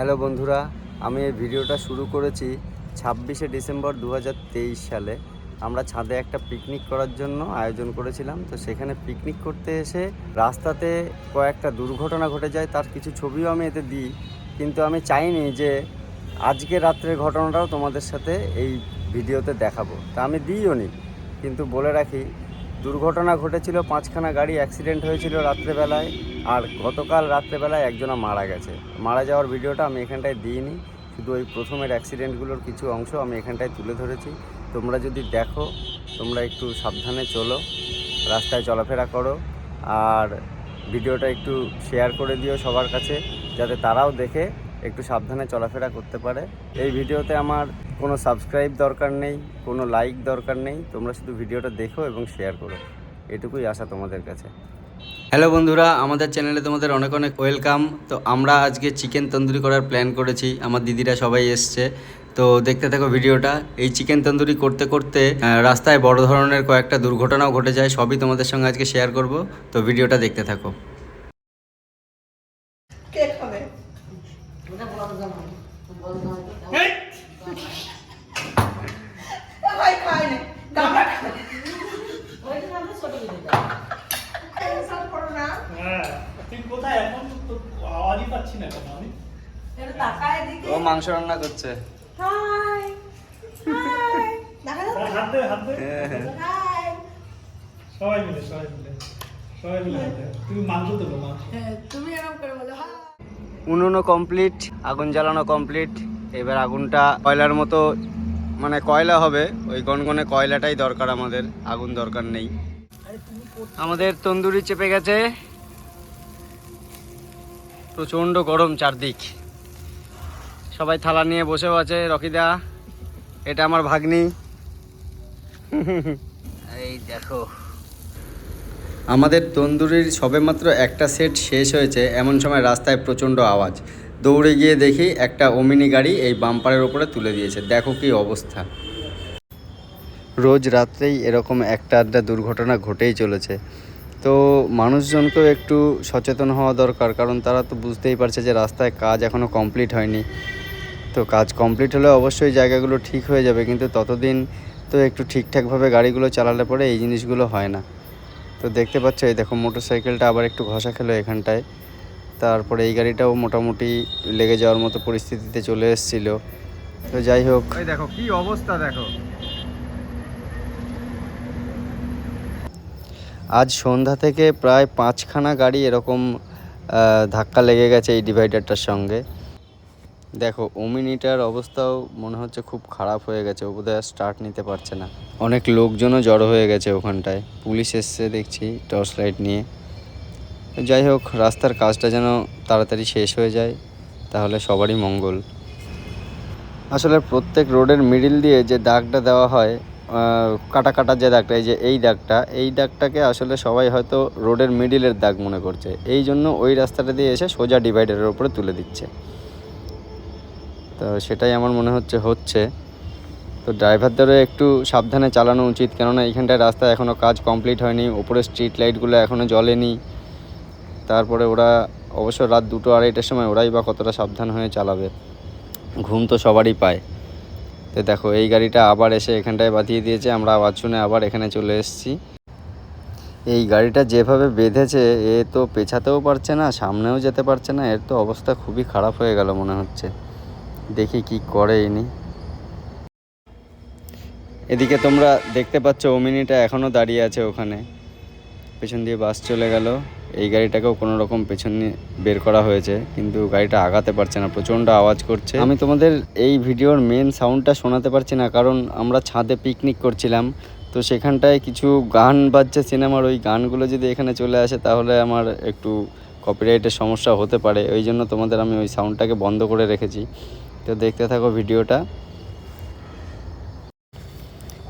Hello বন্ধুরা, আমি এই ভিডিওটা শুরু করেছি ছাব্বিশে ডিসেম্বর দু হাজার তেইশ সালে। আমরা ছাদে একটা পিকনিক করার জন্য আয়োজন করেছিলাম। তো সেখানে পিকনিক করতে এসে রাস্তাতে কয়েকটা দুর্ঘটনা ঘটে যায়, তার কিছু ছবিও আমি এতে দিই। কিন্তু আমি চাইনি যে আজকে রাত্রের ঘটনাটাও তোমাদের সাথে এই ভিডিওতে দেখাবো। তা আমি দিইও নি। কিন্তু বলে রাখি, দুর্ঘটনা ঘটেছিল, পাঁচখানা গাড়ি অ্যাক্সিডেন্ট হয়েছিল রাত্রেবেলায়। আর গতকাল রাত্রেবেলায় একজনা মারা গেছে। মারা যাওয়ার ভিডিওটা আমি এখানটায় দিইনি। শুধু ওই প্রথমের অ্যাক্সিডেন্টগুলোর কিছু অংশ আমি এখানটায় তুলে ধরেছি। তোমরা যদি দেখো, তোমরা একটু সাবধানে চলো, রাস্তায় চলাফেরা করো, আর ভিডিওটা একটু শেয়ার করে দিও সবার কাছে, যাতে তারাও দেখে একটু সাবধানে চলাফেরা করতে পারে। এই ভিডিওতে আমার কোনো সাবস্ক্রাইব দরকার নেই, কোনো লাইক দরকার নেই। তোমরা শুধু ভিডিওটা দেখো এবং শেয়ার করো। এটুকুই আশা তোমাদের কাছে। হ্যালো বন্ধুরা আমাদের চ্যানেলে তোমাদের অনেক অনেক ওয়েলকাম। তো আমরা আজকে চিকেন তন্দুরি করার প্ল্যান করেছি আমার দিদিরা সবাই এসছে। তো দেখতে থাকো ভিডিওটা এই চিকেন তন্দুরি করতে করতে রাস্তায় বড় ধরনের কয়েকটা দুর্ঘটনাও ঘটে যায় সবই তোমাদের সঙ্গে আজকে শেয়ার করব। তো ভিডিওটা দেখতে থাকো। কে তুই কোথায়? এখন তো আওয়াজই পাচ্ছি না কেন আমি একটু তাকায় দিকে ও মাংস রান্না করছে। Hi hi. দেখা যাচ্ছে? হাত দে হাত দে। সবাই মিলে সবাই মিলে সবাই মিলে তুমি মাংস দেবো মাংস। তুমি এরকম করে বলো উনুনও কমপ্লিট আগুন জ্বালানো কমপ্লিট এবার আগুনটা কয়লার মতো মানে কয়লা হবে ওই গনগনে কয়লাটাই দরকার আমাদের আগুন দরকার নেই। আমাদের তন্দুরি চেপে গেছে। প্রচণ্ড গরম চারদিক। সবাই থালা নিয়ে বসেও আছে রকিদা এটা আমার ভাগ্নি। এই দেখো। আমাদের তন্দুরির সবেমাত্র একটা সেট শেষ হয়েছে এমন সময় রাস্তায় প্রচণ্ড আওয়াজ। দৌড়ে গিয়ে দেখি একটা ওমিনি গাড়ি এই বাম্পারের ওপরে তুলে দিয়েছে। দেখো কি অবস্থা। রোজ রাত্রেই এরকম একটা আড্ডা দুর্ঘটনা ঘটেই চলেছে। তো মানুষজনকেও একটু সচেতন হওয়া দরকার, কারণ তারা তো বুঝতেই পারছে যে রাস্তায় কাজ এখনও কমপ্লিট হয়নি। তো কাজ কমপ্লিট হলে অবশ্যই জায়গাগুলো ঠিক হয়ে যাবে, কিন্তু ততদিন তো একটু ঠিকঠাকভাবে গাড়িগুলো চালালে পরে এই জিনিসগুলো হয় না। তো দেখতে পাচ্ছ, এই দেখো মোটর সাইকেলটা আবার একটু ঘষা খেলো এখানটায়। তারপরে এই গাড়িটাও মোটামুটি লেগে যাওয়ার মতো পরিস্থিতিতে চলে এসেছিল। তো যাই হোক। দেখো কি অবস্থা দেখো। আজ সন্ধ্যা থেকে প্রায় পাঁচখানা গাড়ি এরকম ধাক্কা লেগে গেছে এই ডিভাইডারটার সঙ্গে। দেখো ওমিনিটার অবস্থাও মনে হচ্ছে খুব খারাপ হয়ে গেছে, ও বোধহয় স্টার্ট নিতে পারছে না। অনেক লোকজনও জড়ো হয়ে গেছে ওখানটায়। পুলিশ এসছে দেখছি টর্চ লাইট নিয়ে। যাই হোক, রাস্তার কাজটা যেন তাড়াতাড়ি শেষ হয়ে যায়, তাহলে সবারই মঙ্গল। আসলে প্রত্যেক রোডের মিডিল দিয়ে যে দাগটা দেওয়া হয় কাটা কাটা যে দাগটা, এই যে এই দাগটা, এই দাগটাকে আসলে সবাই হয়তো রোডের মিডিলের দাগ মনে করছে। এই জন্য ওই রাস্তাটা দিয়ে এসে সোজা ডিভাইডারের উপরে তুলে দিচ্ছে। তো সেটাই আমার মনে হচ্ছে হচ্ছে। তো ড্রাইভারদেরও একটু সাবধানে চালানো উচিত, কেননা এইখানটায় রাস্তা এখনও কাজ কমপ্লিট হয়নি ওপরে স্ট্রিট লাইটগুলো এখনও জ্বলেনি। তারপরে ওরা অবশ্য রাত দুটো আড়াইটার সময় ওরাই বা কতটা সাবধান হয়ে চালাবে। ঘুম তো সবারই পায়। তো দেখো, এই গাড়িটা আবার এসে এখানটায় বাঁধিয়ে দিয়েছে। আমরা আওয়াজ শুনে আবার এখানে চলে এসেছি। এই গাড়িটা যেভাবে বেঁধেছে, এ তো পেছাতেও পারছে না, সামনেও যেতে পারছে না। এর তো অবস্থা খুবই খারাপ হয়ে গেল মনে হচ্ছে। দেখি কি করে ইনি। এদিকে তোমরা দেখতে পাচ্ছ ওমিনিটা এখনও দাঁড়িয়ে আছে ওখানে। পেছন দিয়ে বাস চলে গেল। এই গাড়িটাকেও কোনো রকম পেছন বের করা হয়েছে, কিন্তু গাড়িটা আগাতে পারছে না, প্রচণ্ড আওয়াজ করছে। আমি তোমাদের এই ভিডিওর মেন সাউন্ডটা শোনাতে পারছি না, কারণ আমরা ছাদে পিকনিক করছিলাম। তো সেখানটায় কিছু গান বাজছে সিনেমার, ওই গানগুলো যদি এখানে চলে আসে, তাহলে আমার একটু কপিরাইটের সমস্যা হতে পারে। ওই জন্য তোমাদের আমি ওই সাউন্ডটাকে বন্ধ করে রেখেছি। তো দেখতে থাকো ভিডিওটা।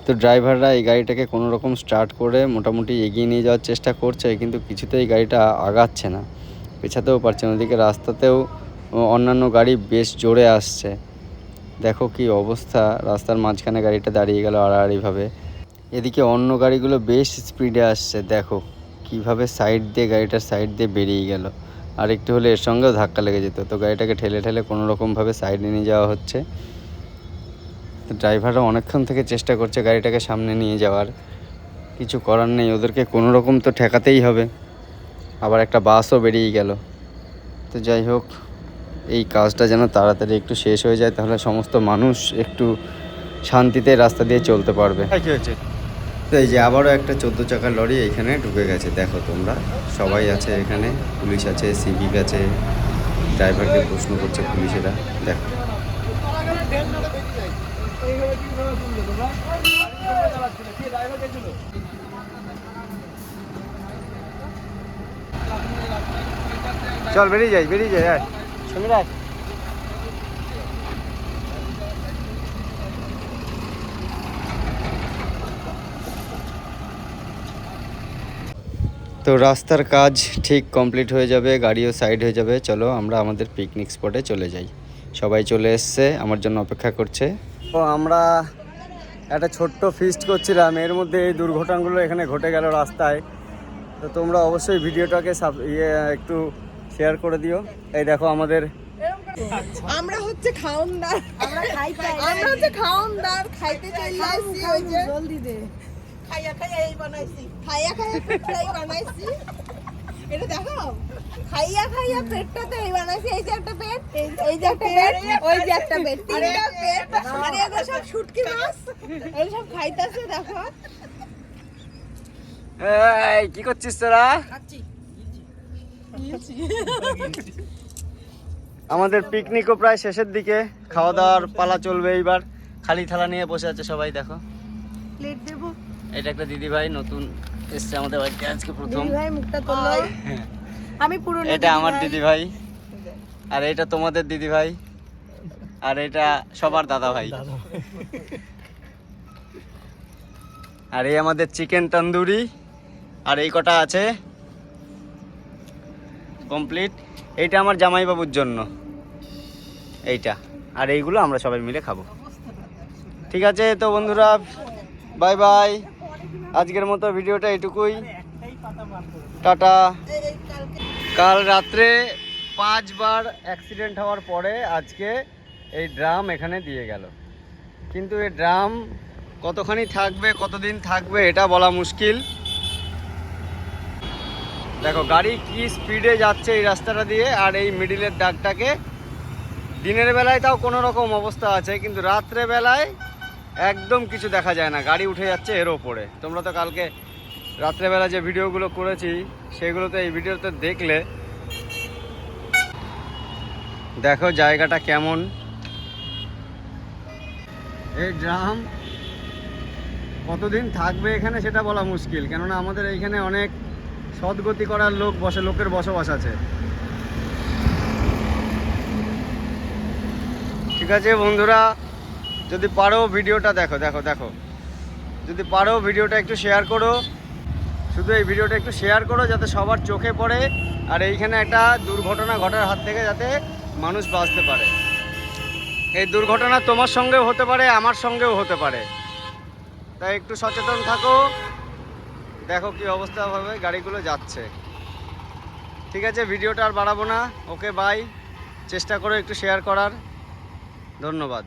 তো ড্রাইভাররা এই গাড়িটাকে কোনো রকম স্টার্ট করে মোটামুটি এগিয়ে নিয়ে যাওয়ার চেষ্টা করছে, কিন্তু কিছুতেই গাড়িটা আগাচ্ছে না। পেছাতেও পারছে না, ওদিকে রাস্তাতেও অন্যান্য গাড়ি বেশ জোরে আসছে। দেখো কি অবস্থা, রাস্তার মাঝখানে গাড়িটা দাঁড়িয়ে গেল আড়াআড়িভাবে। এদিকে অন্য গাড়িগুলো বেশ স্পিডে আসছে, দেখো কীভাবে সাইড দিয়ে গাড়িটার সাইড দিয়ে বেরিয়ে গেল। আর একটু হলে এর সঙ্গেও ধাক্কা লেগে যেত, তো গাড়িটাকে ঠেলে ঠেলে কোনো রকমভাবে সাইডে নিয়ে যাওয়া হচ্ছে। ড্রাইভাররা অনেকক্ষণ থেকে চেষ্টা করছে গাড়িটাকে সামনে নিয়ে যাওয়ার। কিছু করার নেই ওদেরকে কোনো রকম তো ঠেকাতেই হবে। আবার একটা বাসও বেরিয়ে গেল। তো যাই হোক এই কাজটা যেন তাড়াতাড়ি একটু শেষ হয়ে যায় তাহলে সমস্ত মানুষ একটু শান্তিতে রাস্তা দিয়ে চলতে পারবে। কি হয়েছে? তো এই যে আবারও একটা চোদ্দ চাকার লরি এখানে ঢুকে গেছে দেখো তোমরা। সবাই আছে এখানে পুলিশ আছে সিভিক আছে ড্রাইভারকে প্রশ্ন করছে পুলিশেরা দেখো। চল বেরিয়ে যাই বেরিয়ে যাই আয়। সমীর আয় তো রাস্তার কাজ ঠিক কমপ্লিট হয়ে যাবে গাড়িও সাইড হয়ে যাবে। চলো আমরা আমাদের পিকনিক স্পটে চলে যাই। সবাই চলে এসছে আমার জন্য অপেক্ষা করছে। তো আমরা একটা ছোট্ট ফিস্ট করছিলাম। এর মধ্যে এই দুর্ঘটনাগুলো এখানে ঘটে গেল রাস্তায়। তো তোমরা অবশ্যই ভিডিওটাকে সাব- ইয়ে একটু শেয়ার করে দিও। এই দেখো আমাদের আমরা হচ্ছে খাওনদার। আমরা খাইতে আমরা হচ্ছে খাওনদার। খাইতে চলে আসছি ওই যে জলদি দে। খাইয়া খাইয়া এই বানাইছি। খাইয়া খাইয়া বানাইছি। এটা দেখো। খাইয়া খাইয়া পেটটাতে এই বানাইছি এই যে একটা পেট এই যে একটা পেট ওই যে একটা পেট তিনটা পেট আর এগুলো সব শুটকি মাছ এগুলো সব খাইতাছে দেখো। এই কি করছিস তোরা? আমাদের পিকনিকও প্রায় শেষের দিকে খাওয়া দাওয়ার পালা চলবে এইবার। খালি থালা নিয়ে বসে আছে সবাই দেখো। প্লেট দেবো। এটা একটা দিদি ভাই নতুন এসছে আমাদের বাড়িতে আজকে প্রথম। ভাই মুখটা তোলো। আমি পুরো এটা আমার দিদি ভাই। আর এটা তোমাদের দিদি ভাই। আর এটা সবার দাদা ভাই। আর এই আমাদের চিকেন তন্দুরি। আর এই কটা আছে। কমপ্লিট। এইটা আমার জামাইবাবুর জন্য। এইটা। আর এইগুলো আমরা সবাই মিলে খাব। ঠিক আছে তো বন্ধুরা বাই বাই। আজকের মতো ভিডিওটা এটুকুই। টাটা। কাল রাত্রে পাঁচবার অ্যাক্সিডেন্ট হওয়ার পরে আজকে এই ড্রাম এখানে দিয়ে গেল। কিন্তু এই ড্রাম কতখানি থাকবে, কতদিন থাকবে, এটা বলা মুশকিল। দেখো, গাড়ি কি স্পিডে যাচ্ছে এই রাস্তাটা দিয়ে, আর এই মিডিলের দাগটাকে। দিনের বেলায় তাও কোনো রকম অবস্থা আছে, কিন্তু রাত্রে বেলায় একদম কিছু দেখা যায় না, গাড়ি উঠে যাচ্ছে এর ওপরে। তোমরা তো কালকে রাত্রেবেলা যে ভিডিওগুলো করেছি সেগুলো তো এই ভিডিওতে দেখলে দেখো জায়গাটা কেমন। এই ড্রাম কতদিন থাকবে এখানে সেটা বলা মুশকিল, কেননা আমাদের এইখানে অনেক সদ্গতি করার লোক বসে, লোকের বসবাস আছে। ঠিক আছে বন্ধুরা যদি পারো ভিডিওটা দেখো দেখো দেখো। যদি পারো ভিডিওটা একটু শেয়ার করো। শুধু এই ভিডিওটা একটু শেয়ার করো যাতে সবার চোখে পড়ে আর এইখানে একটা দুর্ঘটনা ঘটার হাত থেকে যাতে মানুষ বাঁচতে পারে। এই দুর্ঘটনা তোমার সঙ্গেও হতে পারে, আমার সঙ্গেও হতে পারে। তাই একটু সচেতন থাকো। দেখো কি অবস্থা হবে, গাড়িগুলো যাচ্ছে। ঠিক আছে, ভিডিওটা আর বাড়াবো না। ওকে বাই চেষ্টা করো একটু শেয়ার করার। ধন্যবাদ।